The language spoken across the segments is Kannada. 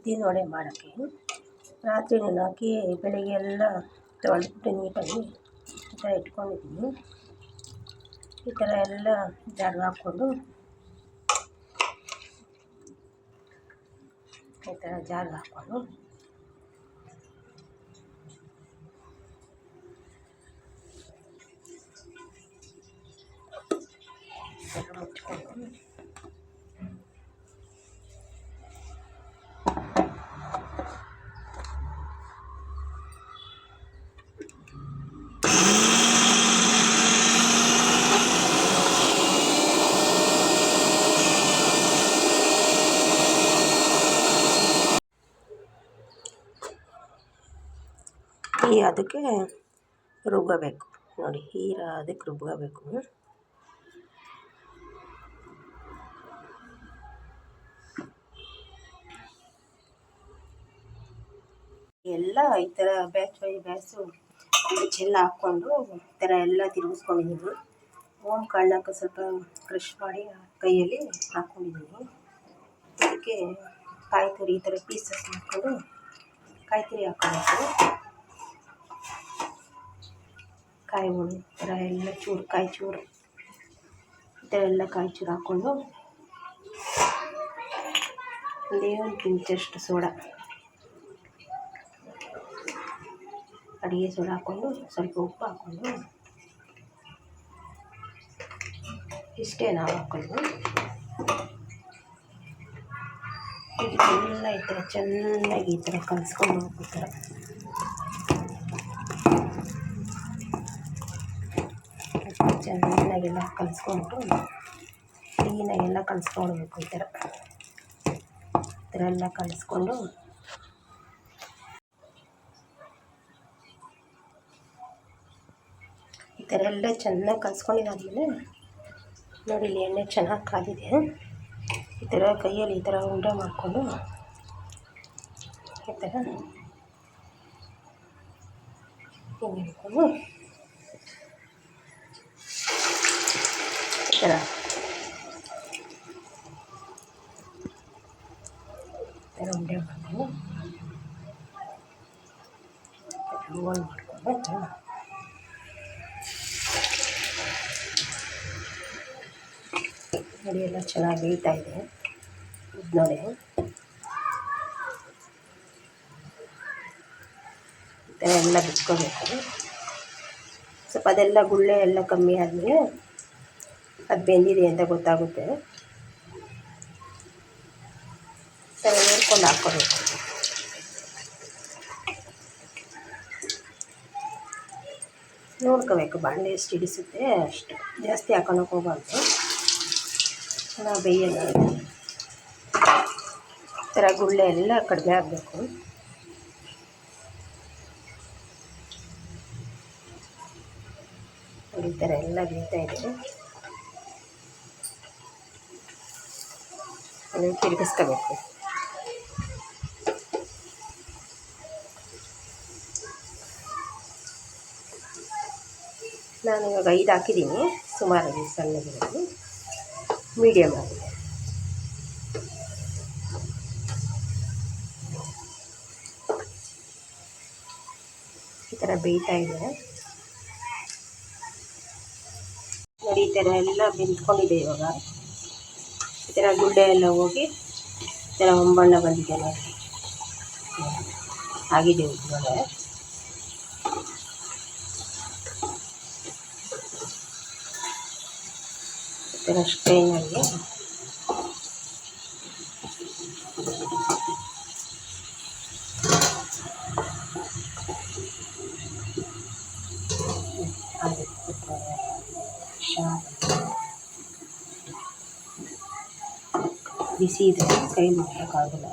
ಉದ್ದಿನ ವಡೆ ಮಾಡೋಕ್ಕೆ. ರಾತ್ರಿ ನೆನೆ ಹಾಕಿ ಬೆಳಗ್ಗೆ ಎಲ್ಲ ತೊಳೆದ್ಬಿಟ್ಟು ನೀಟಾಗಿ ಈ ಥರ ಇಟ್ಕೊಂಡಿದ್ದೀನಿ. ಈ ಥರ ಎಲ್ಲ ಜಾಗ ಹಾಕ್ಕೊಂಡು ಈ ಥರ ಜಾಗ ಹಾಕ್ಕೊಂಡು ಈ ಅದಕ್ಕೆ ರುಬ್ಬಬೇಕು ನೋಡಿ, ಈ ಅದಕ್ಕೆ ರುಬ್ಕೋಬೇಕು ಎಲ್ಲ ಈ ಥರ ಬ್ಯಾಚ್ ಬೈ ಬ್ಯಾಚು ಚೆಲ್ಲ ಹಾಕ್ಕೊಂಡು ಈ ಥರ ಎಲ್ಲ ತಿರುಗಿಸ್ಕೊಂಡಿದ್ದೀನಿ ಓಮ್ ಕಾಳನ್ನ ಸ್ವಲ್ಪ ಕ್ರಶ್ ಮಾಡಿ ಕೈಯಲ್ಲಿ ಹಾಕ್ಕೊಂಡಿದ್ದೀನಿ ಅದಕ್ಕೆ ಕಾಯಿ ತುರಿ ಈ ಥರ ಪೀಸಸ್ ಹಾಕ್ಕೊಂಡು ಕಾಯಿ ತುರಿ ಹಾಕ್ಕೊಬೇಕು ಕಾಯಿ ಹುಳಿ ಈ ಥರ ಎಲ್ಲ ಚೂರು, ಕಾಯಿ ಚೂರು. ಈ ಥರ ಎಲ್ಲ ಕಾಯಿ ಚೂರು ಹಾಕ್ಕೊಂಡು ಒಂದೇ ಒಂದು ಪಿಂಚಷ್ಟು ಸೋಡಾ. ಅಡುಗೆ ಸೋಡಾ ಹಾಕ್ಕೊಂಡು ಸ್ವಲ್ಪ ಉಪ್ಪು ಹಾಕ್ಕೊಂಡು ಇಷ್ಟೇ ನಾವು ಹಾಕ್ಕೊಂಡು ಇದಕ್ಕೆಲ್ಲ ಈ ಥರ ಚೆನ್ನಾಗಿ ಈ ಥರ ಕಲಿಸ್ಕೊಂಡು ಹೋಗ್ಬಿಡ್ತಾರೆ. ಚೆನ್ನಾಗೆಲ್ಲ ಕಲಿಸ್ಕೊಂಡು ಕ್ಲೀನಾಗೆಲ್ಲ ಕಲಿಸ್ಕೊಳ್ಬೇಕು ಈ ಥರ. ಈ ಥರ ಎಲ್ಲ ಕಲಿಸ್ಕೊಂಡು ಈ ಥರ ಎಲ್ಲ ಚೆನ್ನಾಗಿ ಕಲಿಸ್ಕೊಂಡಿದ್ದಾದ್ಮೇಲೆ ನೋಡಿ ಇಲ್ಲಿ ಎಣ್ಣೆ ಚೆನ್ನಾಗಿ ಕಾದಿದೆ. ಈ ಥರ ಕೈಯಲ್ಲಿ ಈ ಥರ ಉಂಡೆ ಮಾಡಿಕೊಂಡು ಈ ಥರ ಹಿಂಗೆ ಥರ ಥರ ಉಂಡೆ ಮಾಡಿಕೊಂಡು ರೋಲ್ ಮಾಡಿಕೊಂಡು ನೋಡಿ ಎಲ್ಲ ಚೆನ್ನಾಗಿ ಬೇಯ್ತಾ ಇದೆ. ಇದು ನೋಡಿ. ಈ ಥರ ಎಲ್ಲ ಬಿಟ್ಕೋಬೇಕು ಸ್ವಲ್ಪ ಅದೆಲ್ಲ ಗುಳ್ಳೆ ಎಲ್ಲ ಕಮ್ಮಿ ಆದಮೇಲೆ ಅದು ಬೆಂದಿದೆ ಅಂತ ಗೊತ್ತಾಗುತ್ತೆ. ಥರ ನೋಡ್ಕೊಂಡು ಹಾಕ್ಕೋಬೇಕು ನೋಡ್ಕೋಬೇಕು ಬಾಣಲೆ ಎಷ್ಟು ಹಿಡಿಸುತ್ತೆ ಅಷ್ಟು. ಜಾಸ್ತಿ ಹಾಕೊಳಕ್ಕೆ ಹೋಗಬಾರ್ದು. ಚೆನ್ನಾಗಿ ಬೇಯಲ್ಲ ಈ ಥರ ಗುಳ್ಳೆ ಎಲ್ಲ ಕಡಿಮೆ ಆಗಬೇಕು. ಈ ಥರ ಎಲ್ಲ ಬೇಯ್ತಾ ಅದನ್ನು ತಿರುಗಿಸ್ಕೋಬೇಕು ನಾನು ಇವಾಗ ಐದು ಹಾಕಿದ್ದೀನಿ ಸುಮಾರಾಗಿ ಸಣ್ಣಗಿರೋದು ಮೀಡಿಯಮ್ ಆಗಿದೆ ಈ ಥರ ಬೇಯ್ತಾ ಇದೆ ನೋಡಿ ಈ ಥರ ಎಲ್ಲ ಬೆಂದ್ಕೊಂಡಿದೆ ಇವಾಗ ಈ ಥರ ಗುಡ್ಡೆ ಎಲ್ಲ ಹೋಗಿ ಈ ಥರ ಹೊಂಬಣ್ಣ ಬಂದಿದೆ ನೋಡಿ. ಆಗಿದೆ ಇವಾಗ ಈ ಥರ ಸ್ಟ್ರೈನಲ್ಲಿ ಬಿಸಿ ಇದೆ, ಕೈ ಮಾಡೋಕ್ಕಾಗಲ್ಲ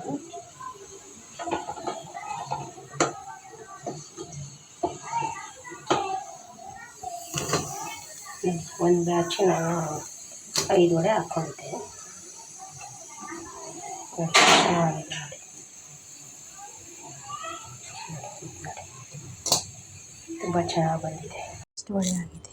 ಒಂದು ಬ್ಯಾಚ್ ನಾನು ಐದು ವಡೆ ಹಾಕ್ಕೊಂಡೆ ತುಂಬ ಚೆನ್ನಾಗಿ ಬಂದಿದೆ. ವಡೆ ಆಗಿದೆ.